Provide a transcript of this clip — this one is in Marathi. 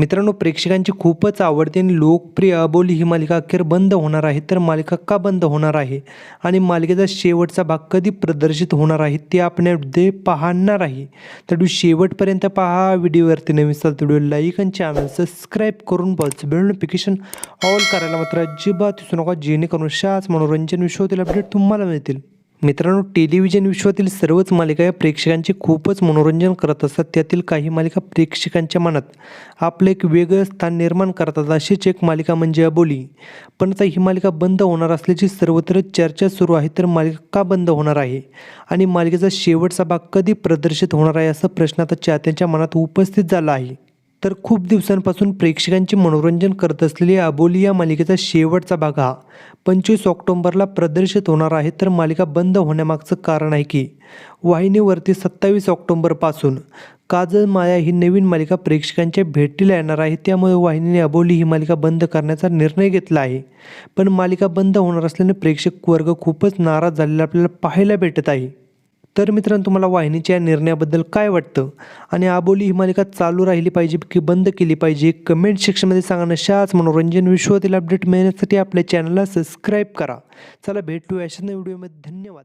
मित्रांनो प्रेक्षकांची खूपच आवडते आणि लोकप्रिय अबोली ही मालिका अखेर बंद होणार आहे. तर मालिका का बंद होणार आहे? आणि मालिकेचा शेवटचा भाग कधी प्रदर्शित होणार आहे ते आपण पाहणार आहे. तर शेवटपर्यंत पहा. व्हिडिओवरती नवीन असाल तर व्हिडिओ लाईक आणि चॅनल सबस्क्राईब करून बस बेल नोटिफिकेशन ऑल करायला मात्र अजिबात दिसू नका. जेणेकरून शाच मनोरंजन विषयातील अपडेट तुम्हाला मिळतील. मित्रांनो टेलिव्हिजन विश्वातील सर्वच मालिका या प्रेक्षकांचे खूपच मनोरंजन करत असतात. त्यातील काही मालिका प्रेक्षकांच्या मनात आपलं एक वेगळं स्थान निर्माण करतात अशीच एक मालिका म्हणजे अबोली. पण आता ही मालिका बंद होणार असल्याची सर्वत्र चर्चा सुरू आहे तर मालिका का बंद होणार आहे? आणि मालिकेचा शेवटचा भाग कधी प्रदर्शित होणार आहे असा प्रश्न आता चाहत्यांच्या मनात उपस्थित झाला आहे. तर खूप दिवसांपासून प्रेक्षकांचे मनोरंजन करत असलेली अबोली या मालिकेचा शेवटचा भाग हा. पंचवीस ऑक्टोंबरला प्रदर्शित होणार आहे तर मालिका बंद होण्यामागचं कारण आहे की वाहिनीवरती सत्तावीस ऑक्टोंबरपासून काजल माया ही नवीन मालिका प्रेक्षकांच्या भेटीला येणार आहे त्यामुळे वाहिनीने अबोली ही मालिका बंद करण्याचा निर्णय घेतला आहे. पण मालिका बंद होणार असल्याने प्रेक्षक वर्ग खूपच नाराज झालेला आपल्याला पाहायला भेटत आहे. तर मित्रांनो तुम्हाला वाहिनीच्या या निर्णयाबद्दल काय वाटतं? आणि आबोली ही मालिका चालू राहिली पाहिजे की बंद केली पाहिजे? कमेंट सेक्शनमध्ये सांगा नशाच मनोरंजन विश्वातील अपडेट मिळण्यासाठी आपल्या चॅनलला सबस्क्राईब करा. चला भेटू अशा व्हिडिओमध्ये धन्यवाद.